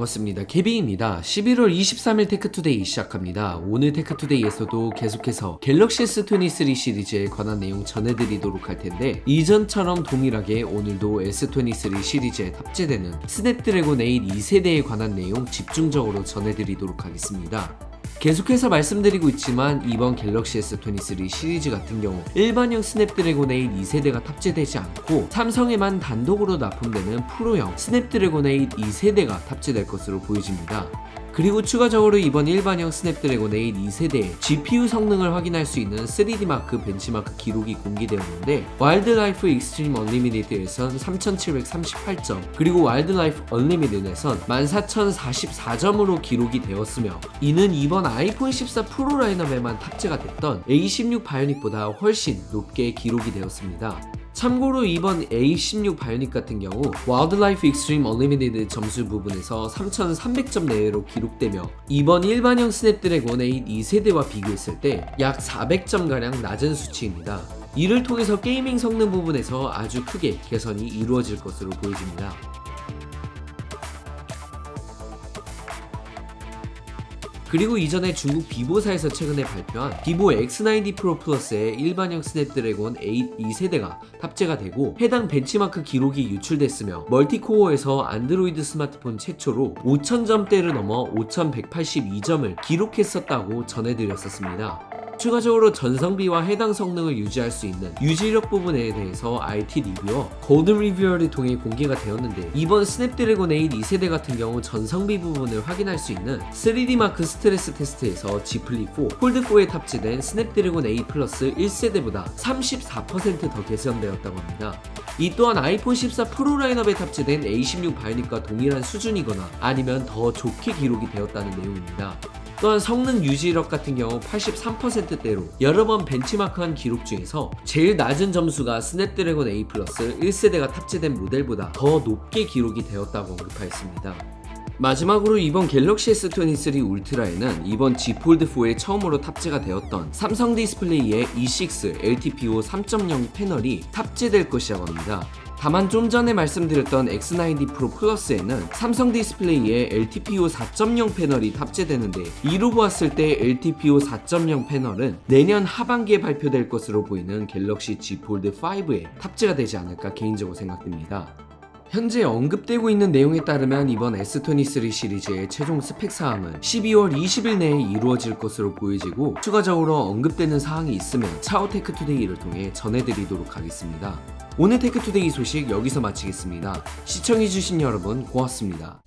반갑습니다. 케빈입니다. 11월 23일 테크투데이 시작합니다. 오늘 테크투데이에서도 계속해서 갤럭시 S23 시리즈에 관한 내용 전해드리도록 할 텐데 이전처럼 동일하게 오늘도 S23 시리즈에 탑재되는 스냅드래곤 8 2세대에 관한 내용 집중적으로 전해드리도록 하겠습니다. 계속해서 말씀드리고 있지만 이번 갤럭시 S23 시리즈 같은 경우 일반형 스냅드래곤 8 2세대가 탑재되지 않고 삼성에만 단독으로 납품되는 프로형 스냅드래곤 8 2세대가 탑재될 것으로 보여집니다. 그리고 추가적으로 이번 일반형 스냅드래곤 8 2세대의 GPU 성능을 확인할 수 있는 3D 마크 벤치마크 기록이 공개되었는데 와일드라이프 익스트림 언리미티드에선 3738점 그리고 와일드라이프 언리미티드에선 14044점으로 기록이 되었으며 이는 이번 아이폰 14 프로 라인업에만 탑재가 됐던 A16 바이오닉보다 훨씬 높게 기록이 되었습니다. 참고로 이번 A16 바이오닉 같은 경우 와일드라이프 익스트림 언리미티드 점수 부분에서 3300점 내외로 기록되며 이번 일반형 스냅드래곤 8 2세대와 비교했을 때 약 400점가량 낮은 수치입니다. 이를 통해서 게이밍 성능 부분에서 아주 크게 개선이 이루어질 것으로 보여집니다. 그리고 이전에 중국 비보사에서 최근에 발표한 비보 X90 프로 플러스의 일반형 스냅드래곤 8 2세대가 탑재가 되고 해당 벤치마크 기록이 유출됐으며 멀티코어에서 안드로이드 스마트폰 최초로 5000점대를 넘어 5182점을 기록했었다고 전해드렸었습니다. 추가적으로 전성비와 해당 성능을 유지할 수 있는 유지력 부분에 대해서 IT 리뷰어 고든 리뷰어를 통해 공개가 되었는데 이번 스냅드래곤 8 2세대 같은 경우 전성비 부분을 확인할 수 있는 3D 마크 스트레스 테스트에서 G 플립 4, 폴드 4에 탑재된 스냅드래곤 8 플러스 1세대보다 34%더 개선되었다고 합니다. 이 또한 아이폰 14 프로 라인업에 탑재된 A16 바이오닉과 동일한 수준이거나 아니면 더 좋게 기록이 되었다는 내용입니다. 또한 성능 유지력 같은 경우 83%대로 여러 번 벤치마크한 기록 중에서 제일 낮은 점수가 스냅드래곤 A 플러스 1세대가 탑재된 모델보다 더 높게 기록이 되었다고 언급하였습니다. 마지막으로 이번 갤럭시 S23 울트라에는 이번 G 폴드 4에 처음으로 탑재가 되었던 삼성 디스플레이의 E6 LTPO 3.0 패널이 탑재될 것이라고 합니다. 다만 좀 전에 말씀드렸던 X90 프로 플러스에는 삼성 디스플레이의 LTPO 4.0 패널이 탑재되는데 이로 보았을 때 LTPO 4.0 패널은 내년 하반기에 발표될 것으로 보이는 갤럭시 G 폴드 5에 탑재가 되지 않을까 개인적으로 생각됩니다. 현재 언급되고 있는 내용에 따르면 이번 S23 시리즈의 최종 스펙 사항은 12월 20일 내에 이루어질 것으로 보여지고 추가적으로 언급되는 사항이 있으면 차오 테크 투데이를 통해 전해드리도록 하겠습니다. 오늘 테크 투데이 소식 여기서 마치겠습니다. 시청해주신 여러분 고맙습니다.